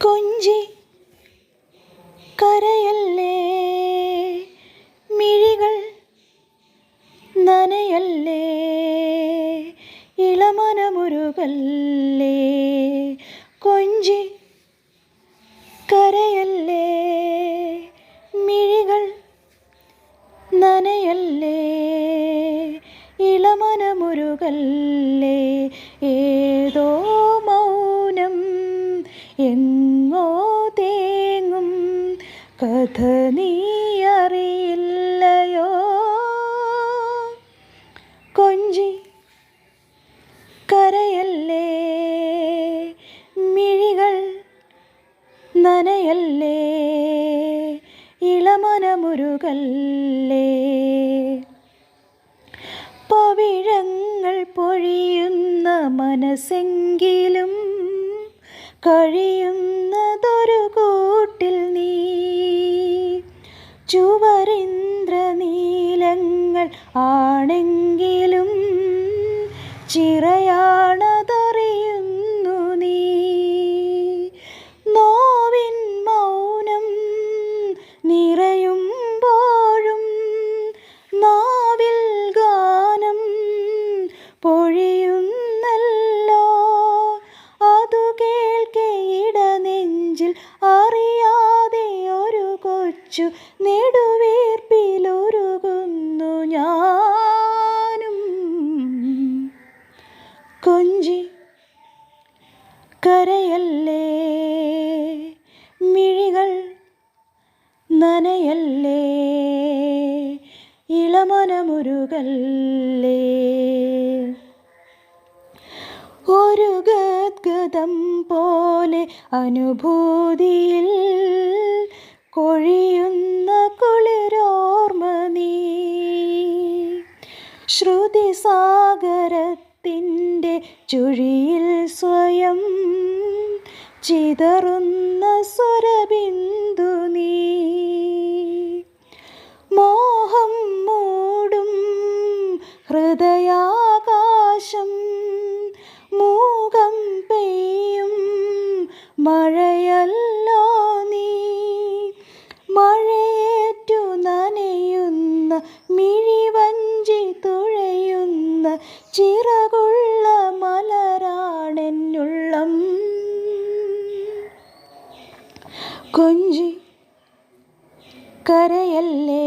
കൊഞ്ചി കരയല്ലേ? മിഴികൾ നനയല്ലേ? ഇളമനമുരുകല്ലേ? കൊഞ്ചി കരയല്ലേ? മിഴികൾ നനയല്ലേ? ഇളമനമുരുകല്ലേ? കഥ നീ അറിയില്ലയോ കൊഞ്ചി കരയല്ലേ? മിഴികൾ നനയല്ലേ? ഇളമനമുരുകല്ലേ? പവിഴങ്ങൾ പൊഴിയുന്ന മനസ്സെങ്കിലും കഴിയുന്നതൊരു ചുവരിന്ദ്രനീലങ്ങൾ ആണെങ്കിലും ചിറയാണതറിയുന്നു നീ. നോവിൻ മൗനം നിറയുമ്പോഴും നാവിൽ ഗാനം പൊഴിയുന്നല്ലോ. അതു കേൾക്കെ ഇടനെഞ്ചിൽ അറിയാതെ ഒരു കൊച്ചു കരയല്ലേ? മിഴികൾ നനയല്ലേ? ഇളമനമുരുകല്ലേ? ഒരു ഗദ്ഗതം പോലെ അനുഭൂതിയിൽ കൊഴിയുന്ന ചുഴിയിൽ സ്വയം ചിതറുന്ന സ്വരബിന്ദു നീ. മോഹം മൂടും ഹൃദയാകാശം മൂകം പെയ്യും മഴയല്ലോ നീ. മഴയേറ്റു നനയുന്ന മിഴിവഞ്ചി തുഴയുന്ന ചിറകുള്ള കൊഞ്ചി കരയല്ലേ?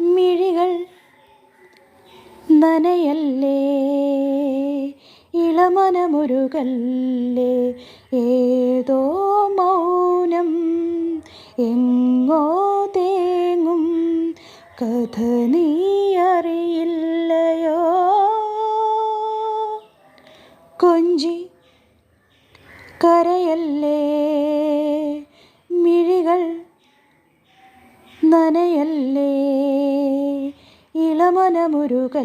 മിഴികൾ നനയല്ലേ? ഇളമനമുരുകല്ലേ? ഏതോ മൗനം എങ്ങോ തേങ്ങും കഥ നീ അറിയില്ലയോ കൊഞ്ചി കരയല്ലേ? മിഴികൾ നനയല്ലേ? ഇളമനമുരുകല്ലേ?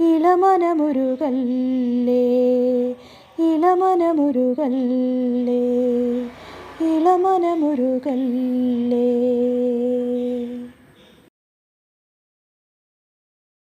ഇളമനമുരുകല്ലേ? ഇളമനമുരുകല്ലേ? ഇളമനമുരുകല്ലേ?